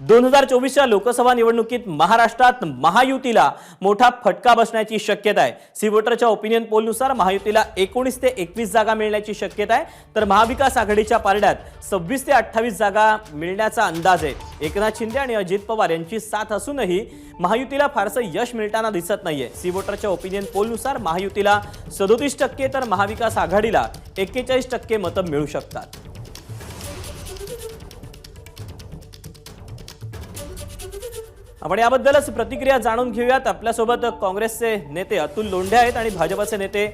दोन हजार चोवीसच्या लोकसभा निवडणुकीत महाराष्ट्रात महायुतीला मोठा फटका बसण्याची शक्यता आहे. सीवोटरच्या ओपिनियन पोलनुसार महायुतीला एकोणीस ते एकवीस जागा मिळण्याची शक्यता आहे. तर महाविकास आघाडीच्या पारड्यात सव्वीस ते अठ्ठावीस जागा मिळण्याचा अंदाज आहे. एकनाथ शिंदे आणि अजित पवार यांची साथ असूनही महायुतीला फारसं यश मिळताना दिसत नाहीये. सीवोटरच्या ओपिनियन पोलनुसार महायुतीला सदोतीस टक्के तर महाविकास आघाडीला एक्केचाळीस टक्के मतं मिळू शकतात. आपण याबद्दलच प्रतिक्रिया जाणून घेऊयात. आपल्यासोबत काँग्रेसचे नेते अतुल लोंढे आहेत आणि भाजपचे नेते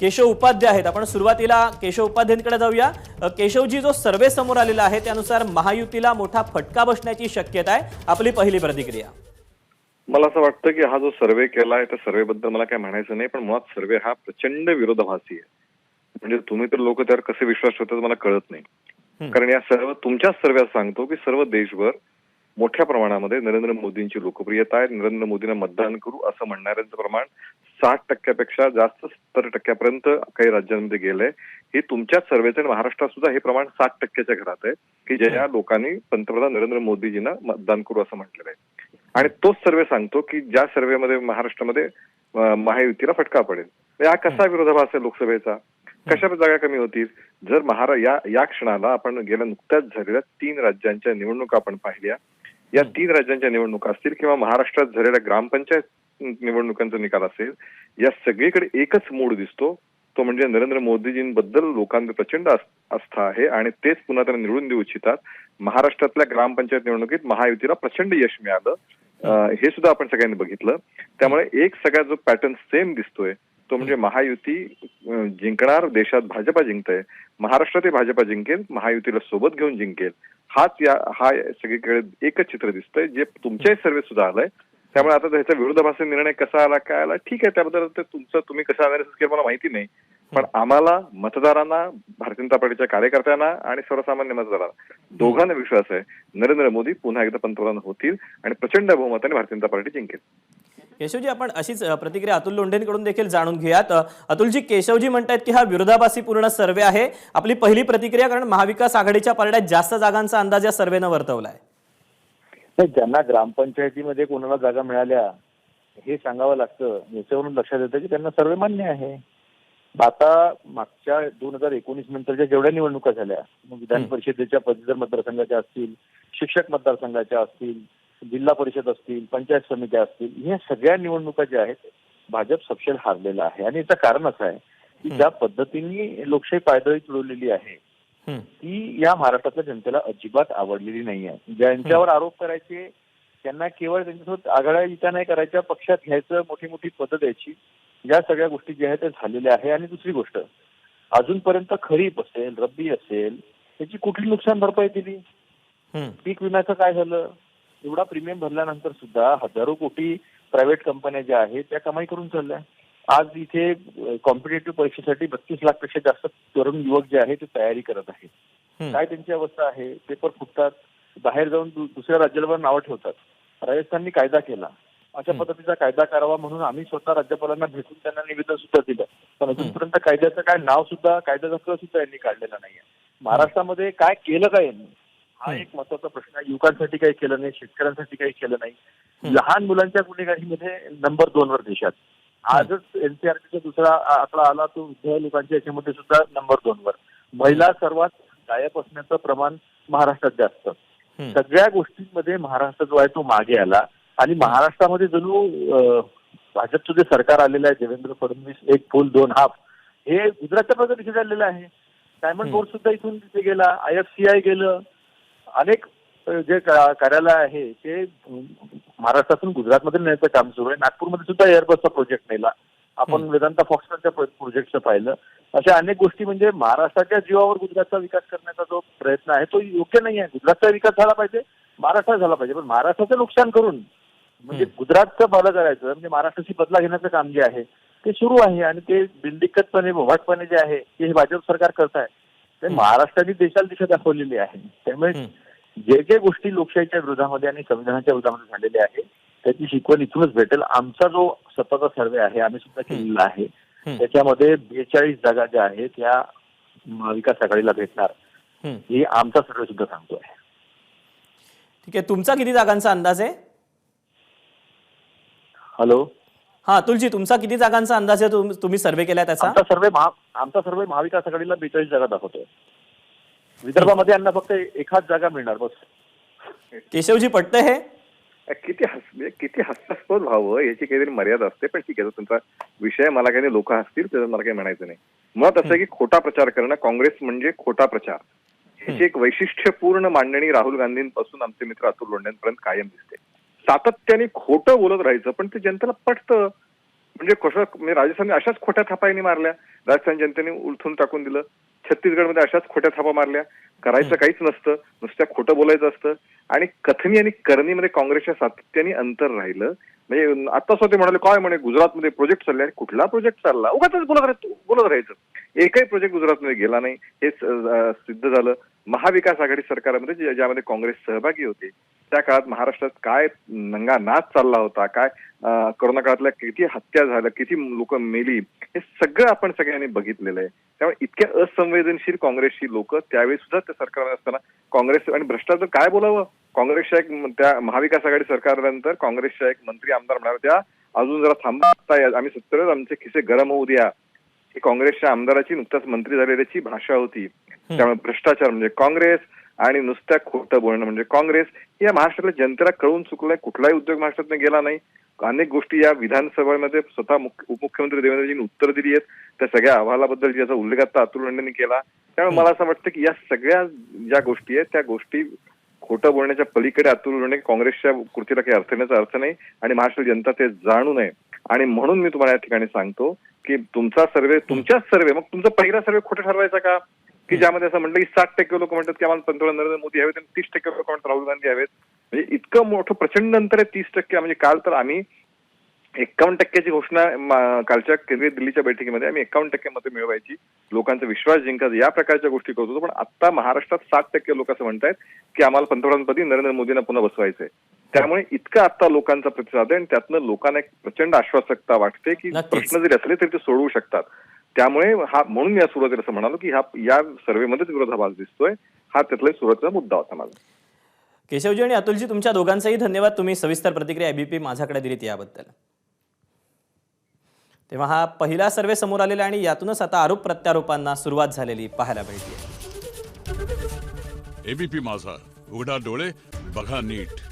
केशव उपाध्याय आहेत. आपण सुरुवातीला केशव उपाध्यायांकडे जाऊया. केशवजी जो सर्वे समोर आलेला आहे त्यानुसार महायुतीला मोठा फटका बसण्याची शक्यता आहे. आपली पहिली प्रतिक्रिया. मला असं वाटतं की हा जो सर्वे केला आहे त्या सर्वे बद्दल मला काय म्हणायचं नाही पण मुळात सर्वे हा प्रचंड विरोधाभासी आहे. म्हणजे तुम्ही तर लोक त्यावर कसे विश्वास ठेवतात मला कळत नाही. कारण या सर्व तुमच्याच सर्व्यात सांगतो की सर्व देशभर मोठ्या प्रमाणामध्ये नरेंद्र मोदींची लोकप्रियता आहे. नरेंद्र मोदींना मतदान करू असं म्हणणाऱ्यांचं प्रमाण साठ टक्क्यापेक्षा जास्त सत्तर टक्क्यापर्यंत काही राज्यांमध्ये गेलंय. हे तुमच्याच सर्वेचं आणि महाराष्ट्रात सुद्धा हे प्रमाण साठ टक्क्याच्या घरात आहे. की ज्या लोकांनी पंतप्रधान नरेंद्र मोदीजींना मतदान करू असं म्हटलेलं आहे. आणि तोच सर्वे सांगतो की ज्या सर्वेमध्ये महाराष्ट्रामध्ये महायुतीला फटका पडेल. हा कसा विरोधाभास आहे लोकसभेचा? कशा जागा कमी होतील? जर महारा या या क्षणाला आपण गेल्या नुकत्याच झालेल्या तीन राज्यांच्या निवडणुका आपण पाहिल्या या तीन राज्यांच्या निवडणुका असतील किंवा महाराष्ट्रात झालेल्या ग्रामपंचायत निवडणुकांचा निकाल असेल या सगळीकडे एकच मूड दिसतो तो म्हणजे नरेंद्र मोदीजींबद्दल लोकांना प्रचंड आस्था आहे आणि तेच पुन्हा त्यांना निवडून देऊ इच्छितात. महाराष्ट्रातल्या ग्रामपंचायत निवडणुकीत महायुतीला प्रचंड यश मिळालं. हे सुद्धा आपण सगळ्यांनी बघितलं. त्यामुळे एक सगळ्या जो पॅटर्न सेम दिसतोय तो म्हणजे महायुती जिंकणार देशात भाजपा जिंकतंय. महाराष्ट्रातही भाजपा जिंकेल महायुतीला सोबत घेऊन जिंकेल. हाच या हा सगळीकडे एकच चित्र दिसतंय जे तुमच्याही सर्वे सुद्धा आलंय त्यामुळे आता ह्याचा विरोधाभासी निर्णय कसा आला काय आला ठीक आहे त्याबद्दल ते तुमचं तुम्ही कसं अनालिसिस केलं मला माहिती नाही. पण आम्हाला मतदारांना भारतीय जनता पार्टीच्या कार्यकर्त्यांना आणि सर्वसामान्य मतदारांना दोघांना विश्वास आहे. नरेंद्र मोदी पुन्हा एकदा पंतप्रधान होतील आणि प्रचंड बहुमताने भारतीय जनता पार्टी जिंकेल. केशवजी आपण अशीच प्रतिक्रिया अतुल लोंढेंकडून देखील जाणून घेऊयात. अतुलजी केशवजी म्हणतायत की हा विरोधाभासी पूर्ण सर्वे आहे. आपली पहिली प्रतिक्रिया कारण महाविकास आघाडीच्या पारड्यात जास्त जागांचा अंदाज या सर्वेनं वर्तवलाय. ज्यांना ग्रामपंचायतीमध्ये कोणाला जागा मिळाल्या हे सांगावं लागतं. याच्यावरून लक्षात येतं की त्यांना सर्व मान्य आहे. आता मागच्या दोन हजार एकोणीस नंतरच्या जेवढ्या निवडणुका झाल्या मग विधान परिषदेच्या पदवीधर मतदारसंघाच्या असतील शिक्षक मतदारसंघाच्या असतील जिल्हा परिषद असतील पंचायत समित्या असतील ह्या सगळ्या निवडणुका ज्या आहेत भाजप सपशेल हारलेला आहे. आणि याचं कारण असं आहे की ज्या पद्धतीने लोकशाही पायदळी तुडवलेली आहे हं. ती या महाराष्ट्रातल्या जनतेला अजिबात आवडलेली नाही आहे. ज्यांच्यावर आरोप करायचे त्यांना केवळ त्यांच्यासोबत आघाड्या विचार नाही करायच्या पक्षात घ्यायचं मोठी मोठी पदं द्यायची या सगळ्या गोष्टी ज्या आहेत त्या झालेल्या आहे आणि दुसरी गोष्ट अजूनपर्यंत खरीप असेल रब्बी असेल त्याची कुठली नुकसान भरपाई दिली. पीक विम्याचं काय झालं? एवढा प्रीमियम भरल्यानंतर सुद्धा हजारो कोटी प्रायव्हेट कंपन्या ज्या आहेत त्या कमाई करून चालल्या. आज इथे कॉम्पिटेटिव्ह परीक्षेसाठी बत्तीस लाखपेक्षा जास्त तरुण युवक जे आहेत ते तयारी करत आहेत. काय त्यांची अवस्था आहे? पेपर फुटतात बाहेर जाऊन दुसऱ्या राज्याला नावं ठेवतात. राजस्थाननी कायदा केला. अशा पद्धतीचा कायदा करावा म्हणून आम्ही स्वतः राज्यपालांना भेटून त्यांना निवेदन सुद्धा दिलं. पण अजूनपर्यंत कायद्याचं काय नाव सुद्धा कायद्याचा सुद्धा यांनी काढलेला नाहीये. महाराष्ट्रामध्ये काय केलं काय यांनी? हा एक महत्त्वाचा प्रश्न आहे. युवकांसाठी काही केलं नाही शेतकऱ्यांसाठी काही केलं नाही. लहान मुलांच्या गुन्हेगारीमध्ये नंबर दोन वर देशात. आजच एनसीआरटीचा दुसरा आकडा आला तो वृद्ध लोकांच्या याच्यामध्ये सुद्धा नंबर दोन वर. महिला सर्वात गायब असण्याचं प्रमाण महाराष्ट्रात जास्त. सगळ्या गोष्टींमध्ये महाराष्ट्र जो आहे तो मागे आला. आणि महाराष्ट्रामध्ये जणू भाजपचं जे सरकार आलेलं आहे देवेंद्र फडणवीस एक फुल दोन हाफ हे गुजरातच्या प्रकारे दिसून आलेलं आहे. डायमंड बोर्ड सुद्धा इथून तिथे गेला. आय एफ सी आय गेलं. अनेक जे कार्यालय आहे ते महाराष्ट्रातून गुजरातमध्ये नेण्याचं काम सुरू आहे. नागपूरमध्ये सुद्धा एअरबसचा प्रोजेक्ट नेला. आपण वेदांता फॉक्सच्या प्रोजेक्टचं पाहिलं. अशा अनेक गोष्टी म्हणजे महाराष्ट्राच्या जीवावर गुजरातचा विकास करण्याचा जो प्रयत्न आहे तो योग्य नाही आहे. गुजरातचा विकास झाला पाहिजे महाराष्ट्रात झाला पाहिजे. पण महाराष्ट्राचं नुकसान करून म्हणजे गुजरातचं भलं करायचं म्हणजे महाराष्ट्राची बदला घेण्याचं काम जे आहे ते सुरू आहे. आणि ते बिनदिक्कतपणे भोवाटपणे जे आहे ते हे भाजप सरकार करत आहे. ते महाराष्ट्राने देशाला दिशा दाखवलेली आहे. त्यामुळे. जे जे गोष्टी लोकशाहीच्या विरोधामध्ये आणि संविधानाच्या विरोधामध्ये झालेल्या आहे त्याची शिकवण इथूनच भेटेल. आमचा जो स्वतःचा सर्वे आहे आम्ही सुद्धा केलेला आहे. त्याच्यामध्ये बेचाळीस जागा ज्या आहेत त्या महाविकास आघाडीला भेटणार. हं. आमचा सर्वे सुद्धा सांगतोय. ठीक आहे. तुमचा किती जागांचा अंदाज आहे? हॅलो? हा अतुलजी तुमचा किती जागांचा अंदाज आहे? तुम- तुम्ही सर्वे केलाय त्याचा? आमचा सर्वे महा आमचा सर्वे महाविकास आघाडीला बेचाळीस जागा दाखवतोय. विदर्भामध्ये यांना फक्त एखाद जागा मिळणार बस. केशवजी पटतं हे? किती हस म्हणजे किती हास्यास्पद व्हावं याची काहीतरी मर्यादा असते पण ठीक आहे तो तुमचा विषय मला काही लोक असतील त्याचं मला काही म्हणायचं नाही. मुळात असं आहे की खोटा प्रचार करणं काँग्रेस म्हणजे खोटा प्रचार. ह्याची एक वैशिष्ट्यपूर्ण मांडणी राहुल गांधींपासून आमचे मित्र अतुल लोंढ्यांपर्यंत कायम दिसते. सातत्याने खोटं बोलत राहायचं पण ते जनतेला पटतं. म्हणजे कसं म्हणजे राजस्थानने अशाच खोट्या थापाईने मारल्या. राजस्थान जनतेने उलथून टाकून दिलं. छत्तीसगडमध्ये अशाच खोट्या थापा मारल्या. करायचं काहीच नसतं. नुसत्या खोटं बोलायचं असतं. आणि कथनी आणि करणीमध्ये काँग्रेसच्या सातत्याने अंतर राहिलं. म्हणजे आता स्वतः म्हणाले काय म्हणे गुजरातमध्ये प्रोजेक्ट चालले आणि कुठला प्रोजेक्ट चालला? उगाच बोलत राहायचं बोलत राहायचं. एकही प्रोजेक्ट गुजरातमध्ये गेला नाही. हे सिद्ध झालं. महाविकास आघाडी सरकारमध्ये ज्या- ज्यामध्ये काँग्रेस सहभागी होते. त्या काळात महाराष्ट्रात काय नंगा नाच चालला होता? काय कोरोना काळातल्या किती हत्या झाल्या? किती लोक मेली? हे सगळं आपण सगळ्यांनी बघितलेलं आहे. त्यामुळे इतक्या असंवेदनशील काँग्रेसची लोक त्यावेळी सुद्धा त्या सरकारमध्ये असताना काँग्रेस आणि भ्रष्टाचार काय बोलावं? काँग्रेसच्या एक त्या महाविकास आघाडी सरकारनंतर काँग्रेसच्या एक मंत्री आमदार म्हणाले त्या अजून जरा थांबा. आता या- आम्ही सत्तरच आमचे खिसे गरम होऊ द्या. ही काँग्रेसच्या आमदाराची नुकताच मंत्री झालेल्याची भाषा होती. त्यामुळे भ्रष्टाचार म्हणजे काँग्रेस आणि नुसत्या खोटं बोलणं म्हणजे काँग्रेस या महाराष्ट्रातल्या जनतेला कळून चुकलंय. कुठलाही उद्योग महाराष्ट्रात गेला नाही. अनेक गोष्टी या विधानसभेमध्ये स्वतः उपमुख्यमंत्री देवेंद्रजींनी उत्तर दिली आहेत. त्या सगळ्या अहवालाबद्दल ज्याचा उल्लेख आता अतुल लोंढेंनी केला त्यामुळे मला असं वाटतं की या सगळ्या ज्या गोष्टी आहेत त्या गोष्टी खोटं बोलण्याच्या पलीकडे अतुल काँग्रेसच्या कृतीला काही अर्थ देण्याचा अर्थ नाही आणि महाराष्ट्र जनता ते जाणू नये. आणि म्हणून मी तुम्हाला या ठिकाणी सांगतो की तुमचा सर्वे तुमच्याच सर्वे मग तुमचा पहिला सर्वे खोटा ठरवायचा का? की ज्यामध्ये असं म्हटलं की साठ टक्के लोक म्हणतात की आम्हाला पंतप्रधान नरेंद्र मोदी हवेत आणि तीस टक्के लोक म्हणतात राहुल गांधी हवेत म्हणजे इतकं मोठं प्रचंड अंतर आहे तीस टक्के. म्हणजे काल तर आम्ही एक्कावन्न टक्क्याची घोषणा कालच्या केंद्रीय दिल्लीच्या बैठकीमध्ये आम्ही एक्कावन्न टक्के मतं मिळवायची. लोकांचा विश्वास जिंकायचा. या प्रकारच्या गोष्टी करत होतो. पण आता महाराष्ट्रात साठ टक्के लोक असं म्हणतायत की आम्हाला पंतप्रधानपदी नरेंद्र मोदींना पुन्हा बसवायचंय. त्यामुळे इतका आता लोकांचा प्रतिसाद आहे आणि त्यातनं लोकांना एक प्रचंड आश्वासकता वाटते की. प्रश्न जरी असले तरी ते सोडवू शकतात. त्यामुळे हा म्हणून मी या सुरुवातीला असं म्हणालो की हा या सर्व्हेमध्येच विरोधाभास दिसतोय. हा त्यातला सुरुवातीचा मुद्दा होता माझा. केशवजी आणि अतुलजी तुमच्या दोघांचाही धन्यवाद. तुम्ही सविस्तर प्रतिक्रिया एबीपी माझ्याकडे दिलीत याबद्दल. तेव्हा हा पहिला सर्वे समोर आलेला आणि यातूनच आता आरोप प्रत्यारोपांना सुरुवात झालेली पाहायला मिळते एबीपी माझा. उघडा डोळे बघा नीट.